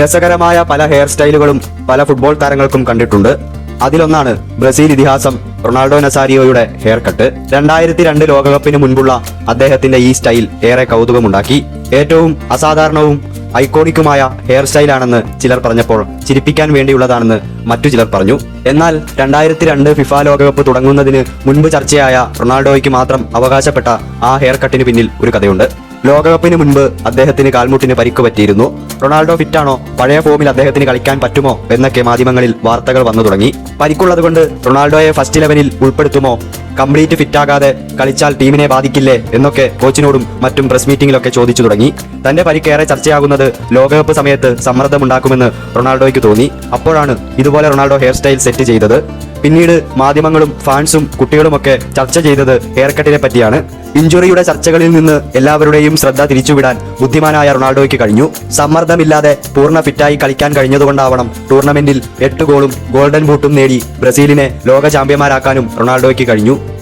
രസകരമായ പല ഹെയർ സ്റ്റൈലുകളും പല ഫുട്ബോൾ താരങ്ങൾക്കും കണ്ടിട്ടുണ്ട്. അതിലൊന്നാണ് ബ്രസീൽ ഇതിഹാസം റൊണാൾഡോ നസാരിയോയുടെ ഹെയർ കട്ട് രണ്ടായിരത്തി രണ്ട് ലോകകപ്പിന് മുൻപുള്ള അദ്ദേഹത്തിന്റെ ഈ സ്റ്റൈൽ ഏറെ കൗതുകമുണ്ടാക്കി. ഏറ്റവും അസാധാരണവും ഐക്കോണിക്കുമായ ഹെയർ സ്റ്റൈലാണെന്ന് ചിലർ പറഞ്ഞപ്പോൾ ചിരിപ്പിക്കാൻ വേണ്ടിയുള്ളതാണെന്ന് മറ്റു ചിലർ പറഞ്ഞു. എന്നാൽ രണ്ടായിരത്തി രണ്ട് ഫിഫ ലോകകപ്പ് തുടങ്ങുന്നതിന് മുൻപ് ചർച്ചയായ റൊണാൾഡോയ്ക്ക് മാത്രം അവകാശപ്പെട്ട ആ ഹെയർ കട്ടിന് പിന്നിൽ ഒരു കഥയുണ്ട്. ലോകകപ്പിന് മുൻപ് അദ്ദേഹത്തിന് കാൽമുട്ടിന് പരിക്ക് പറ്റിയിരുന്നു. റൊണാൾഡോ ഫിറ്റാണോ? പഴയ ഫോമിൽ അദ്ദേഹത്തിന് കളിക്കാൻ പറ്റുമോ? എന്നൊക്കെ മാധ്യമങ്ങളിൽ വാർത്തകൾ വന്നു തുടങ്ങി. പരിക്കുള്ളതുകൊണ്ട് റൊണാൾഡോയെ ഫസ്റ്റ് ഇലവനിൽ ഉൾപ്പെടുത്തുമോ? കംപ്ലീറ്റ് ഫിറ്റാകാതെ കളിച്ചാൽ ടീമിനെ ബാധിക്കില്ലേ? എന്നൊക്കെ കോച്ചിനോടും മറ്റും പ്രസ് മീറ്റിംഗിലൊക്കെ ചോദിച്ചു തുടങ്ങി. തന്റെ പരിക്കേറെ ചർച്ചയാകുന്നത് ലോകകപ്പ് സമയത്ത് സമ്മർദ്ദമുണ്ടാക്കുമെന്ന് റൊണാൾഡോയ്ക്ക് തോന്നി. അപ്പോഴാണ് ഇതുപോലെ റൊണാൾഡോ ഹെയർ സ്റ്റൈൽ സെറ്റ് ചെയ്തത്. പിന്നീട് മാധ്യമങ്ങളും ഫാൻസും കുട്ടികളുമൊക്കെ ചർച്ച ചെയ്തത് ഹെയർകട്ടിനെ പറ്റിയാണ്. ഇഞ്ചുറിയുടെ ചർച്ചകളിൽ നിന്ന് എല്ലാവരുടെയും ശ്രദ്ധ തിരിച്ചുവിടാൻ ബുദ്ധിമാനായ റൊണാൾഡോയ്ക്ക് കഴിഞ്ഞു. സമ്മർദ്ദമില്ലാതെ പൂർണ ഫിറ്റായി കളിക്കാൻ കഴിഞ്ഞതുകൊണ്ടാവണം ടൂർണമെന്റിൽ എട്ട് ഗോളും ഗോൾഡൻ ബൂട്ടും നേടി ബ്രസീലിനെ ലോക ചാമ്പ്യന്മാരാക്കാനും റൊണാൾഡോയ്ക്ക് കഴിഞ്ഞു.